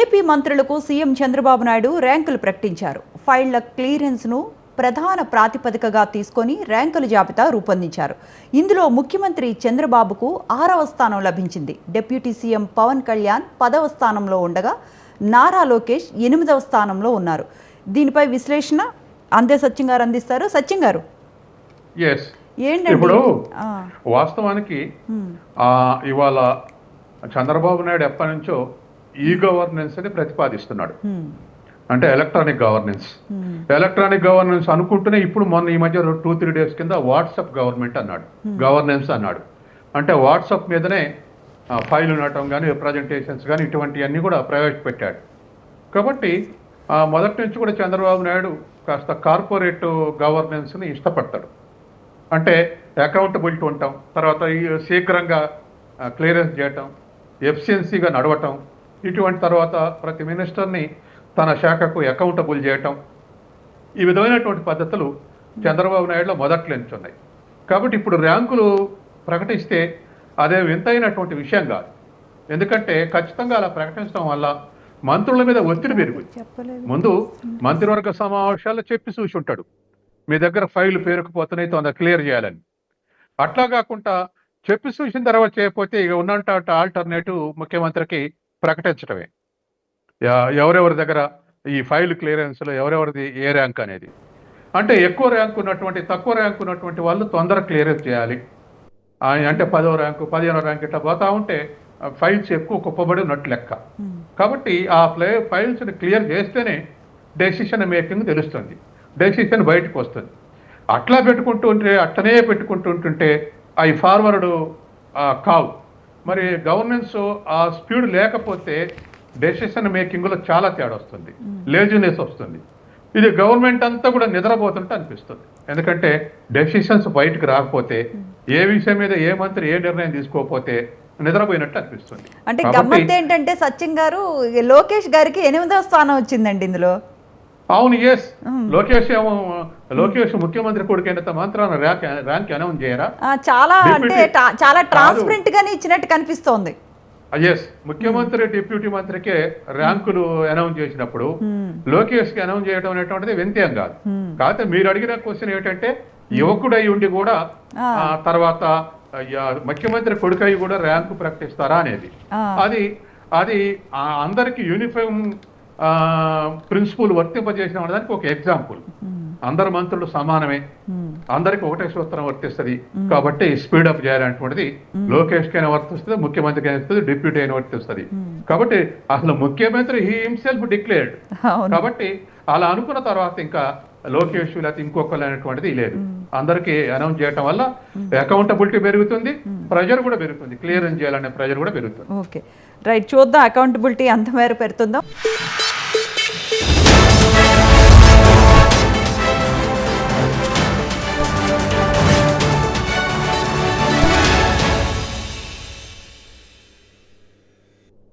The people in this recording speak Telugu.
ఏపీ మంత్రులకు సీఎం చంద్రబాబు నాయుడు ర్యాంకులు ప్రకటించారు. ఫైళ్ళ క్లియరెన్స్ను ప్రధాన ప్రాతిపదికగా తీసుకొని ర్యాంకుల జాబితా రూపొందించారు. ఇందులో ముఖ్యమంత్రి చంద్రబాబుకు ఆరవ స్థానం లభించింది. డిప్యూటీ సీఎం పవన్ కళ్యాణ్ పదవ స్థానంలో ఉండగా నారా లోకేష్ ఎనిమిదవ స్థానంలో ఉన్నారు. దీనిపై విశ్లేషణ అందే సత్యం గారు అందిస్తారు. సత్యం గారు. ఇప్పుడు వాస్తవానికి ఇవాళ చంద్రబాబు నాయుడు ఎప్పటి నుంచో ఈ గవర్నెన్స్ అని ప్రతిపాదిస్తున్నాడు. అంటే ఎలక్ట్రానిక్ గవర్నెన్స్ ఎలక్ట్రానిక్ గవర్నెన్స్ అనుకుంటూనే ఇప్పుడు మొన్న ఈ మధ్య టూ త్రీ డేస్ కింద వాట్సాప్ గవర్నమెంట్ అన్నాడు. గవర్నెన్స్ అన్నాడు. అంటే వాట్సాప్ మీదనే ఫైల్ ఉండటం కానీ ప్రజెంటేషన్స్ కానీ ఇటువంటివన్నీ కూడా ప్రవేశపెట్టాడు. కాబట్టి ఆ, మొదటి నుంచి కూడా చంద్రబాబు నాయుడు కాస్త కార్పొరేట్ గవర్నెన్స్ని ఇష్టపడతాడు. అంటే అకౌంటబిలిటీ ఉండటం తర్వాత శీఘ్రంగా క్లియరెన్స్ చేయటం ఎఫిషియన్సీగా నడవటం ఇటువంటి తర్వాత ప్రతి మినిస్టర్ని తన శాఖకు అకౌంటబుల్ చేయటం ఈ విధమైనటువంటి పద్ధతులు చంద్రబాబు నాయుడులో మొదట్లో ఉన్నాయి. కాబట్టి ఇప్పుడు ర్యాంకులు ప్రకటిస్తే అదే వింతైనటువంటి విషయం కాదు. ఎందుకంటే ఖచ్చితంగా అలా ప్రకటించడం వల్ల మంత్రుల మీద ఒత్తిడి పెరుగుతుంది. ముందు మంత్రివర్గ సమావేశాల్లో చెప్పి చూసి ఉంటాడు. మీ దగ్గర ఫైల్ పేరుకుపోతున్నాయి తొందర క్లియర్ చేయాలని. అట్లా కాకుండా చెప్పి చూసిన తర్వాత చేయకపోతే ఇక ఉన్నంత ఆల్టర్నేటివ్ ముఖ్యమంత్రికి ప్రకటించడమే ఎవరెవరి దగ్గర ఈ ఫైల్ క్లియరెన్స్లో ఎవరెవరిది ఏ ర్యాంక్ అనేది. అంటే ఎక్కువ ర్యాంక్ ఉన్నటువంటి తక్కువ ర్యాంక్ ఉన్నటువంటి వాళ్ళు తొందర క్లియరెన్స్ చేయాలి. ఆ, అంటే పదో ర్యాంకు పదిహేనో ర్యాంక్ ఇట్లా పోతా ఉంటే ఫైల్స్ ఎక్కువ కుప్పబడి ఉన్నట్టు లెక్క. ఉమ్, కాబట్టి ఆ ప్లే ఫైల్స్ని క్లియర్ చేస్తేనే డెసిషన్ మేకింగ్ తెలుస్తుంది. డెసిషన్ బయటకు వస్తుంది. అట్లా పెట్టుకుంటూ ఉంటే అట్లనే పెట్టుకుంటూ ఉంటుంటే అవి ఫార్వర్డ్ కావు. మరి గవర్నెన్స్ ఆ స్పీడ్ లేకపోతే డెసిషన్ మేకింగ్లో చాలా తేడా వస్తుంది. లేజినెస్ వస్తుంది. ఇది గవర్నమెంట్ అంతా కూడా నిద్రపోతుంటే అనిపిస్తుంది. ఎందుకంటే డెసిషన్స్ బయటకు రాకపోతే ఏ విషయం మీద ఏ మంత్రి ఏ నిర్ణయం తీసుకోకపోతే నిద్రపోయినట్టు అనిపిస్తుంది. అంటే గమ్మత్ ఏంటంటే సత్యం గారు లోకేష్ గారికి ఎనిమిదవ స్థానం వచ్చిందండి ఇందులో. అవును ఎస్ లోకేష్ ఏమో లోకేష్ ముఖ్యమంత్రి కొడుకైనంత మాత్రాన ర్యాంక్ ర్యాంక్ అనౌన్స్ చేయరా? చాలా అంటే చాలా. ట్రాన్స్పరెంట్ గానే ఇచ్చినట్టు కనిపిస్తోంది. ఎస్ ముఖ్యమంత్రి డిప్యూటీ మంత్రికే ర్యాంకులు అనౌన్స్ చేసినప్పుడు. లోకేష్కి అనౌన్స్ చేయడం అనేటువంటిది వింతేం కాదు. కాకపోతే మీరు అడిగిన క్వశ్చన్ ఏంటంటే యువకుడై ఉండి కూడా తర్వాత ముఖ్యమంత్రి కొడుకై కూడా ర్యాంకు ప్రకటిస్తారా అనేది. అది అది అందరికి యూనిఫామ్ ప్రిన్సిపల్ వర్తింపజేసిన దానికి ఒక ఎగ్జాంపుల్. అందరు మంత్రులు సమానమే. అందరికి ఒకటే సూత్రం వర్తిస్తుంది. కాబట్టి స్పీడ్ అప్ చేయాలనేటువంటిది లోకేష్ కైనా వర్తిస్తుంది ముఖ్యమంత్రికి అయినా వర్తిస్తుంది డిప్యూటీ అయినా వర్తిస్తుంది. కాబట్టి అసలు ముఖ్యమంత్రి హీ హిమ్సెల్ఫ్ డిక్లేర్డ్. కాబట్టి అలా అనుకున్న తర్వాత ఇంకా లోకేష్ లేకపోతే ఇంకొకరు అనేటువంటిది లేదు. అందరికీ అనౌన్స్ చేయడం వల్ల అకౌంటబిలిటీ పెరుగుతుంది ప్రెజర్ కూడా పెరుగుతుంది. క్లియరెన్స్ చేయాలనే ప్రెజర్ కూడా పెరుగుతుంది. ఓకే. రైట్ చూద్దాం అకౌంటబిలిటీ అంత మేర పెడుతుందాం.